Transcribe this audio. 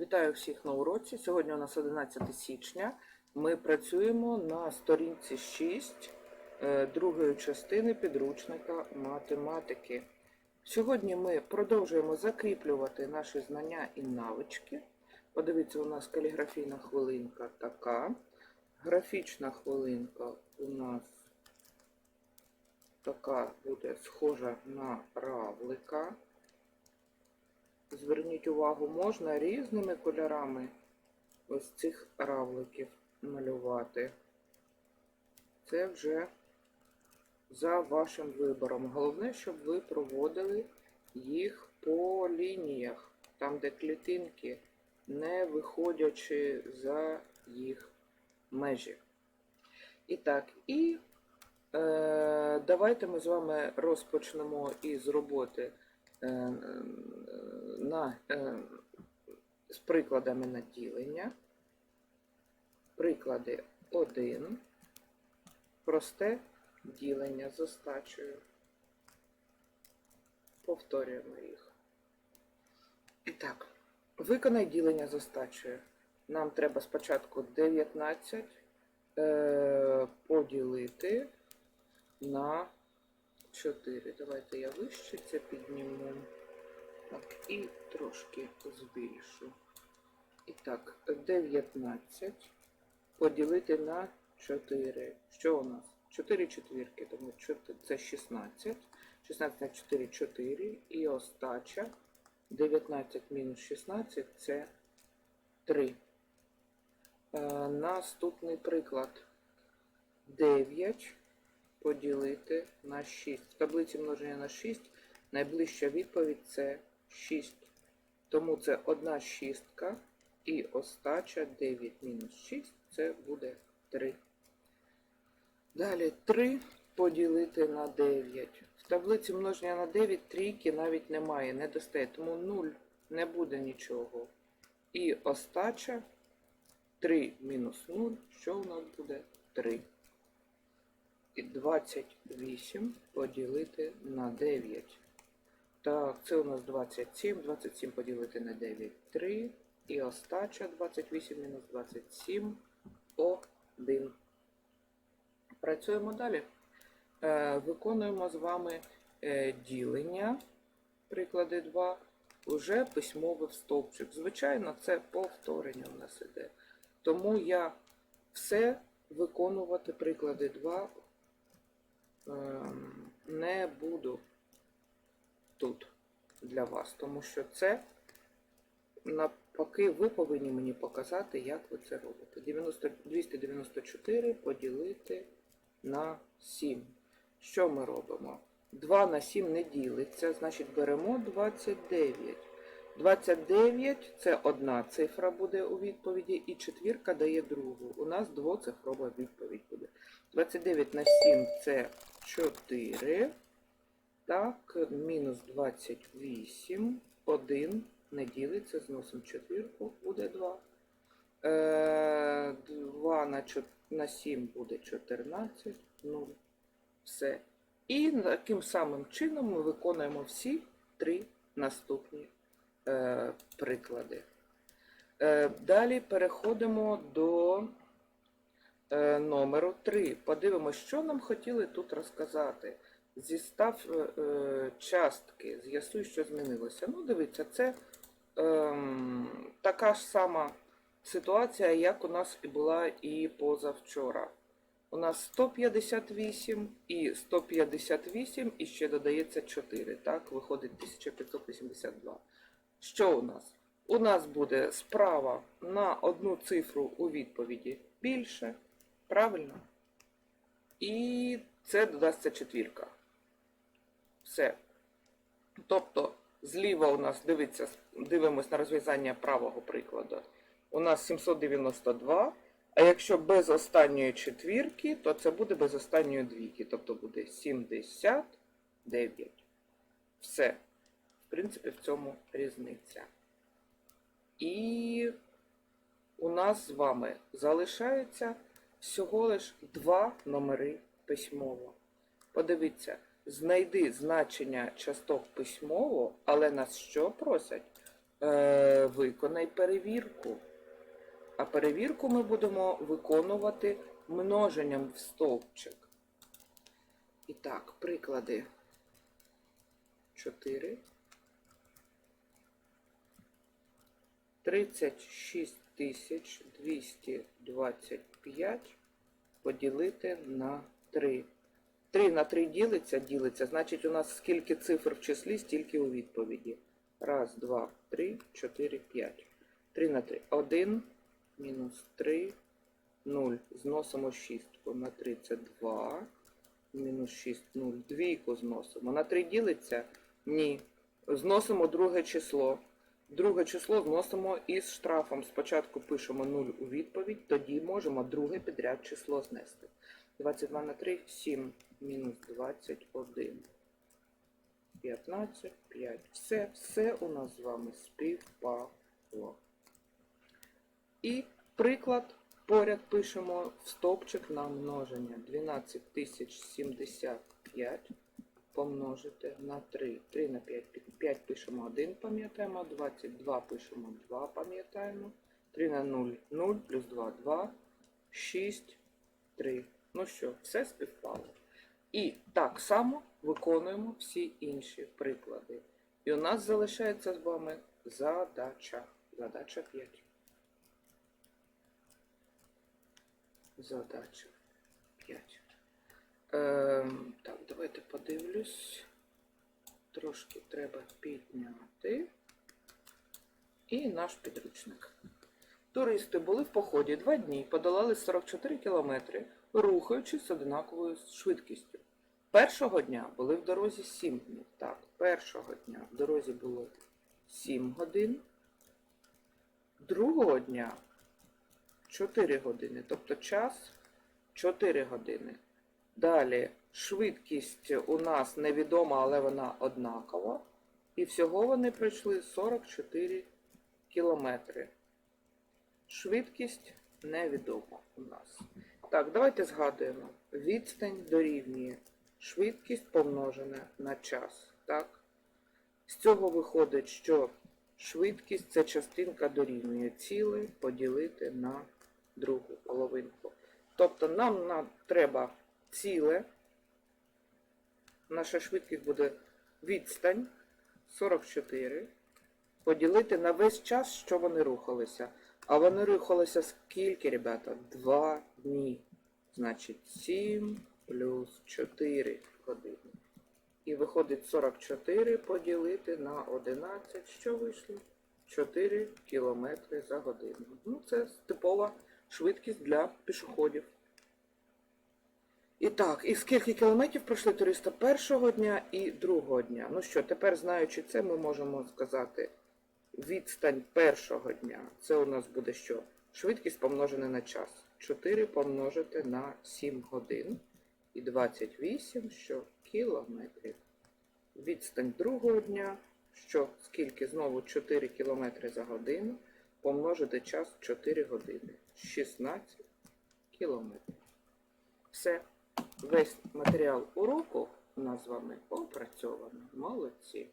Вітаю всіх на уроці. Сьогодні у нас 11 січня. Ми працюємо на сторінці 6 е, другої частини підручника математики. Сьогодні ми продовжуємо закріплювати наші знання і навички. Подивіться, у нас каліграфійна хвилинка така. Графічна хвилинка у нас така буде схожа на равлика. Зверніть увагу, можна різними кольорами ось цих равликів малювати. Це вже за вашим вибором. Головне, щоб ви проводили їх по лініях, там, де клітинки, не виходячи за їх межі. І так, і е, давайте ми з вами розпочнемо із роботи на, е, з прикладами наділення. Приклади 1. Просте ділення з остачею. Повторюємо їх. І так, виконай ділення з остачею. Нам треба спочатку 19 е, поділити на 4. Давайте я вище це підніму. Так, і трошки збільшу. І так, 19 поділити на 4. Що у нас? 4 четвірки, тому це 16. 16 на 4 4. І остача 19 мінус 16 це 3. Е, наступний приклад. 9 поділити на 6. В таблиці множення на 6 найближча відповідь це 6. Тому це одна шістка і остача 9 мінус 6 це буде 3. Далі 3 поділити на 9. В таблиці множення на 9 трійки навіть немає, не достає, тому 0 не буде нічого. І остача 3 мінус 0, що у нас буде 3. І 28 поділити на 9. Так, це у нас 27. 27 поділити на 9 3. І остача 28 мінус 27 1. Працюємо далі. Е, виконуємо з вами е, ділення, приклади 2, уже письмовий стовпчик. Звичайно, це повторення у нас іде. Тому я все виконувати приклади 2 ем, не буду тут для вас, тому що це навпаки ви повинні мені показати, як ви це робите. 90, 294 поділити на 7. Що ми робимо? 2 на 7 не ділиться, значить беремо 29. 29 це одна цифра буде у відповіді, і четвірка дає другу. У нас двоцифрова відповідь буде. 29 на 7 це 4. Так, мінус 28, 1 не ділиться, зносимо четвірку, буде 2. Е, 2 на, чот- на 7 буде 14, 0. Все. І таким самим чином ми виконуємо всі три наступні е, приклади. Е, далі переходимо до е, номеру 3. Подивимося, що нам хотіли тут розказати. Зістав е, е, частки, з'ясуй, що змінилося. Ну, дивіться, це ем, така ж сама ситуація, як у нас і була і позавчора. У нас 158 і 158, і ще додається 4. Так, виходить 1582. Що у нас? У нас буде справа на одну цифру у відповіді більше. Правильно? І це додасться четвірка. Все. Тобто, зліва у нас дивиться, дивимось на розв'язання правого прикладу. У нас 792. А якщо без останньої четвірки, то це буде без останньої двійки. Тобто буде 79. Все. В принципі, в цьому різниця. І у нас з вами залишається всього лиш два номери письмово. Подивіться, знайди значення часток письмово, але нас що просять? Е, Виконай перевірку. А перевірку ми будемо виконувати множенням в стовпчик. І так, приклади 4. 36 225 5 поділити на 3. 3 на 3 ділиться, ділиться. Значить, у нас скільки цифр в числі, стільки у відповіді. 1, 2, 3, 4, 5. 3 на 3. 1 мінус 3, 0. Зносимо 6 на 3 це 2. Мінус 6, 0. Двійку зносимо. На три ділиться? Ні. Зносимо друге число. Друге число зносимо із штрафом. Спочатку пишемо 0 у відповідь, тоді можемо друге підряд число знести. 22 на 3, 7 мінус 21. 15, 5. Все, все у нас з вами співпало. І приклад поряд пишемо в стовпчик на множення. 12075 помножити на 3. 3 на 5. 5 пишемо 1, пам'ятаємо. 22 пишемо 2, пам'ятаємо. 3 на 0, 0, плюс 2, 2, 6, 3. Ну що, все співпало. І так само виконуємо всі інші приклади. І у нас залишається з вами задача. Задача 5. Задача 5. Ем, так, давайте подивлюсь. Трошки треба підняти. І наш підручник. Туристи були в поході два дні, подолали 44 кілометри, рухаючись з однаковою швидкістю. Першого дня були в дорозі 7 днів. Так, першого дня в дорозі було 7 годин. Другого дня 4 години, тобто час 4 години. Далі швидкість у нас невідома, але вона однакова. І всього вони пройшли 44 кілометри. Швидкість невідома у нас. Так, давайте згадуємо. Відстань дорівнює швидкість помножена на час. Так? З цього виходить, що швидкість це частинка дорівнює ціле поділити на другу половинку. Тобто нам, треба ціле. Наша швидкість буде відстань 44 поділити на весь час, що вони рухалися. А вони рухалися скільки, ребята? Два дні. Значить, 7 плюс 4 години. І виходить 44 поділити на 11. Що вийшло? 4 кілометри за годину. Ну, це типова швидкість для пішоходів. І так, і скільки кілометрів пройшли туристи першого дня і другого дня? Ну що, тепер знаючи це, ми можемо сказати відстань першого дня. Це у нас буде що? Швидкість помножена на час. 4 помножити на 7 годин. І 28, що кілометрів. Відстань другого дня, що скільки знову 4 кілометри за годину, помножити час 4 години. 16 кілометрів. Все. Весь матеріал уроку у нас з вами опрацьовано. Молодці.